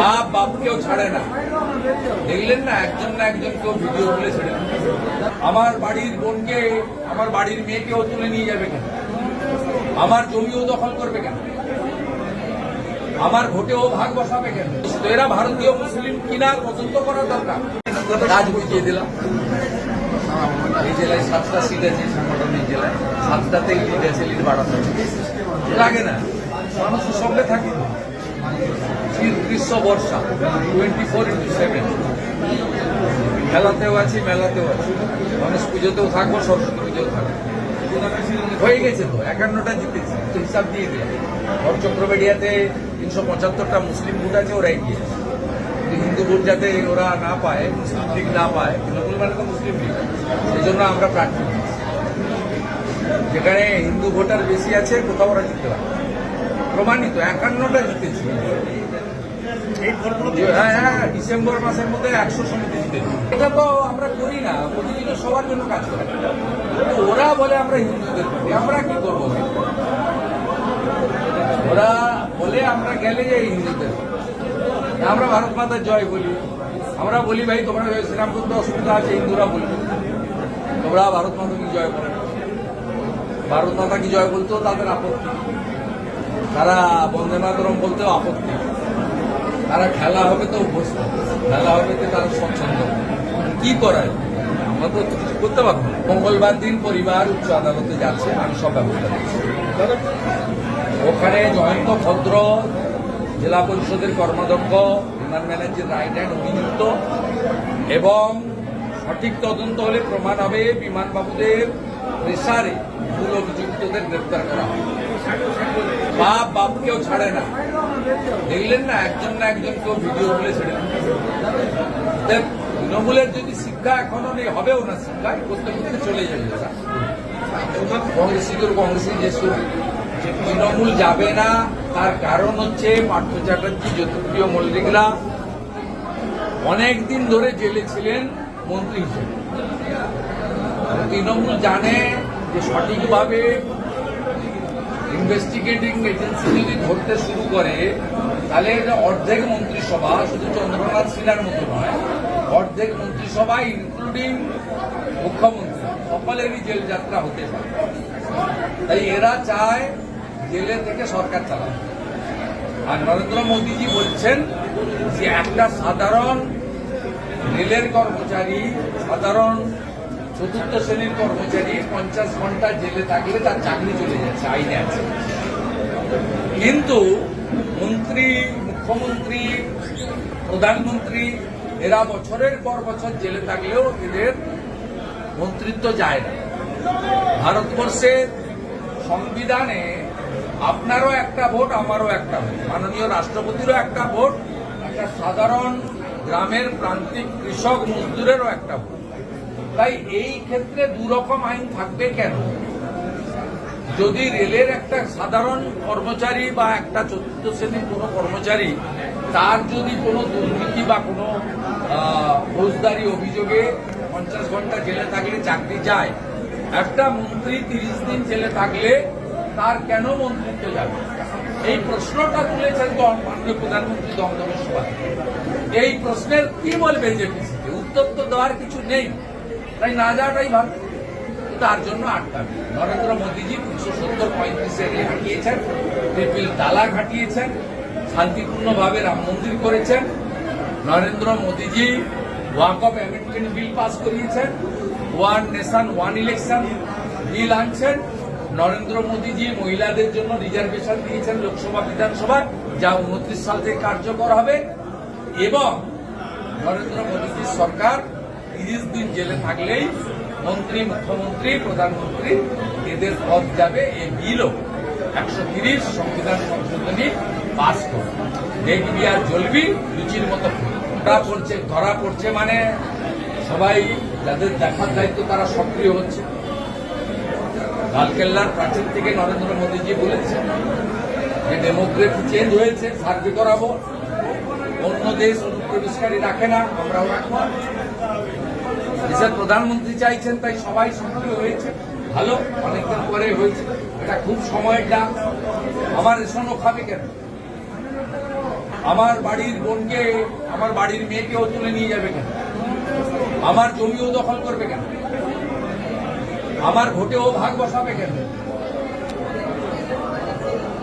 বাপ বাপকেও ছাড়ে না। দেখলেন না, একজন না একজন কেউ ভিডিও তুলে ছেড়ে। আমার বাড়ির বোনকে, আমার বাড়ির মেয়েকেও তুলে নিয়ে যাবে কেন? আমার জমিও দখল করবে কেন? আমার ভোটেও ভাগ বসাবে কেন? তো এরা ভারতীয়, মুসলিম কিনা পছন্দ করার দরকার। কাজ বুঝিয়ে দিলাম। এই জেলায় সাতটা সিট আছে সাংগঠনিক জেলায়। সাতটাতেই লিড আছে লিড বাড়াতে লাগে না। মানুষের সঙ্গে থাকি। শীত গ্রীষ্ম বর্ষা টোয়েন্টি ফোর ইন্টু সেভেন খেলাতেও আছি, মেলাতেও আছি। গণেশ পুজোতেও থাকব, সরস্বতী পুজোও থাকব। হয়ে গেছে তো, একান্নটা জিতেছি, তো হিসাব দিয়ে দিলাম। ভর চক্রবেড়িয়াতে তিনশো পঁচাত্তরটা মুসলিম ভোট আছে, ওরাই গিয়েছে হিন্দু ভোট যাতে ওরা না পায়, মুসলিম লীগ না পায় তৃণমূল মানে তো মুসলিম লীগ সেই জন্য আমরা প্রার্থী। যেখানে হিন্দু ভোটার বেশি আছে, কোথাও ওরা জিততে পারে প্রমাণিত একান্নটা জিতেছি। হ্যাঁ হ্যাঁ ডিসেম্বর মাসের মধ্যে একশো সমিতি জিতেছি। এটা তো আমরা করি না প্রতিদিন সবার জন্য কাজ করে। ওরা বলে আমরা হিন্দুদের পার্টি আমরা কি করব? ওরা বলে আমরা গেলে যে হিন্দুদের। আমরা ভারত মাতার জয় বলি। আমরা বলি ভাই তোমরা শ্রীরাম করতে অসুবিধা আছে হিন্দুরা বলবে তোমরা ভারত মাতা কি জয় বলো ভারত মাতা কি জয় বলতেও তাদের আপত্তি। তারা বন্দে মাতরম বলতেও আপত্তি। তারা খেলা হবে তো অভ্যস্ত। খেলা হবে তো তারা স্বচ্ছন্দ। কি করায়? আমরা তো কিছু করতে পারব মঙ্গলবার দিন পরিবার উচ্চ আদালতে যাচ্ছে, আমি সব ব্যবস্থা ওখানে জয়ন্ত ভদ্র, জেলা পরিষদের কর্মাধ্যক্ষ, বিমান ম্যানেজার রাইট হ্যান্ড অভিযুক্ত এবং সঠিক তদন্ত হলে প্রমাণ হবে বিমানবাবুদের প্রেসারে। মূল অভিযুক্তদের গ্রেপ্তার করা হবে বাপ বাপকেও ছাড়ে না। দেখলেন না, একজন না একজন কেউ ভিডিও তুলে ছেড়ে তৃণমূলের যদি শিক্ষা এখনও নেই, হবেও না শিক্ষা করতে করতে চলে যাবে। কংগ্রেসি করে কংগ্রেসি যে তৃণমূল যাবে না, তার কারণ হচ্ছে পার্থ চ্যাটার্জি, জ্যোতিপ্রিয় মল্লিকরা অনেক দিন ধরে জেলে ছিলেন মন্ত্রী হিসেবে। তৃণমূল জানে যে সঠিকভাবে ইনভেস্টিগেটিং এজেন্সি যদি ধরতে শুরু করে, তাহলে এটা অর্ধেক মন্ত্রিসভা, শুধু চন্দ্রনাথ সিনহার মতো নয়, অর্ধেক মন্ত্রিসভা ইনক্লুডিং মুখ্যমন্ত্রী, সকলেরই জেল যাত্রা হতে পারে। তাই এরা চায় জেলে থেকে সরকার চালাবে আর নরেন্দ্র মোদীজি বলছেন যে একটা সাধারণ রেলের কর্মচারী, সাধারণ চতুর্থ শ্রেণির কর্মচারী পঞ্চাশ ঘণ্টা জেলে থাকলে তার চাকরি চলে যাচ্ছে, আইনে আছে। কিন্তু মন্ত্রী, মুখ্যমন্ত্রী, প্রধানমন্ত্রী, এরা বছরের পর বছর জেলে থাকলেও এদের মন্ত্রিত্ব যায় না। ভারতবর্ষের সংবিধানে আপনারও একটা ভোট, আমারও একটা ভোট, মাননীয় রাষ্ট্রপতিরও একটা ভোট, একটা সাধারণ গ্রামের প্রান্তিক কৃষক মজদুরেরও একটা ভোট। তাই এই ক্ষেত্রে দুরকম আইন থাকবে কেন? যদি রেলের একটা সাধারণ কর্মচারী বা একটা চতুর্থ শ্রেণির কোনো কর্মচারী, তার যদি কোনো দুর্নীতি বা কোনো ফৌজদারি অভিযোগে পঞ্চাশ ঘণ্টা জেলে থাকলে চাকরি যায় একটা মন্ত্রী তিরিশ দিন জেলে থাকলে তার কেন মন্ত্রিত্ব যাবে? এই প্রশ্নটা তুলেছেন তো মাননীয় প্রধানমন্ত্রী দমদমের সভায়। এই প্রশ্নের কি বলবে জেপিসিকে উত্তর তো দেওয়ার কিছু নেই। তাই না যাওয়াটাই ভালো। তার জন্য আটকাবে নরেন্দ্র মোদীজি তিনশো সত্তর পঁয়ত্রিশে রেল হাঁটিয়েছেন ট্রিপিল তালা হাঁটিয়েছেন শান্তিপূর্ণভাবে রাম মন্দির করেছেন, নরেন্দ্র মোদীজি walk of amendment bill pass করিয়েছেন one nation one election bill আনছেন, নরেন্দ্র মোদীজি মহিলাদের জন্য রিজার্ভেশন দিয়েছেন লোকসভা বিধানসভায় যা উনত্রিশ সাল থেকে কার্যকর হবে। এবং নরেন্দ্র মোদীজির সরকার তিরিশ দিন জেলে থাকলেই মন্ত্রী, মুখ্যমন্ত্রী, প্রধানমন্ত্রী এদের পদ যাবে এ বিলও। একশো তিরিশ সংবিধান সংশোধনী পাস করবে। দেখবি আর জ্বলবি, লুচির মতো। ধরা পড়ছে ধরা পড়ছে মানে সবাই যাদের দেখার দায়িত্ব তারা সক্রিয় হচ্ছে। লালকেল্লার প্রাচীর থেকে নরেন্দ্র মোদীজি বলেছেন, যে ডেমোগ্রাফি চেঞ্জ হয়েছে, সার্ভে করাবো। অন্য দেশ অনুপ্রবেশকারী রাখে না, আমরাও রাখব। দেশের প্রধানমন্ত্রী চাইছেন তাই সবাই সক্রিয় হয়েছে, ভালো, অনেকদিন পরে হয়েছে। এটা খুব সময়ের ডাক। আমার রেশনও খাবে কেন? আমার বাড়ির বোনকে, আমার বাড়ির মেয়েকেও তুলে নিয়ে যাবে কেন? আমার জমিও দখল করবে কেন? আমার ভোটেও ভাগ বসাবে কেন?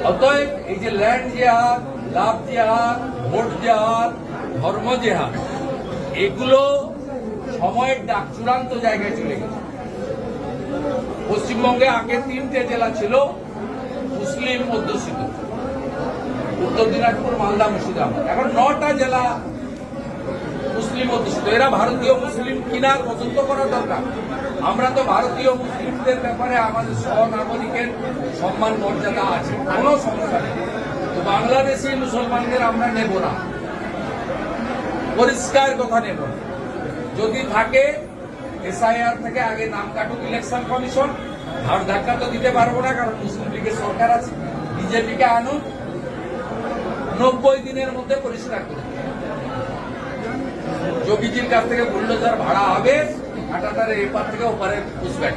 অতএব এই যে ল্যান্ড জেহাদ লাভ জেহাদ ভোট জেহাদ ধর্ম জেহাদ এগুলো সময়ের ডাক চূড়ান্ত জায়গায় চলে গেছে পশ্চিমবঙ্গে আগে তিনটে জেলা ছিল মুসলিম অধ্যুষিত উত্তর দিনাজপুর, মালদা, মুর্শিদাবাদ। এখন নটা জেলা মুসলিম অধ্যুষিত এরা ভারতীয় মুসলিম কিনা তদন্ত করা দরকার। আমরা তো ভারতীয় মুসলিমদের ব্যাপারে আমাদের সহনাগরিকের সম্মান, মর্যাদা আছে, কোনো সমস্যা নেই। তো বাংলাদেশি মুসলমানদের আমরা নেব না। পরিষ্কার কথা নেব না। যদি থাকে এসআইআর থেকে আগে নাম কাটুক ইলেকশন কমিশন আর ধাক্কা তো দিতে পারব না, কারণ মুসলিম লীগের সরকার আছে। বিজেপিকে আনুন নব্বই দিনের মধ্যে পরিষ্কার করে যোগীজির কাছ থেকে বুল্ডোজার ভাড়া হবে কাটাতারে এপার থেকে ওপারে পুষবে।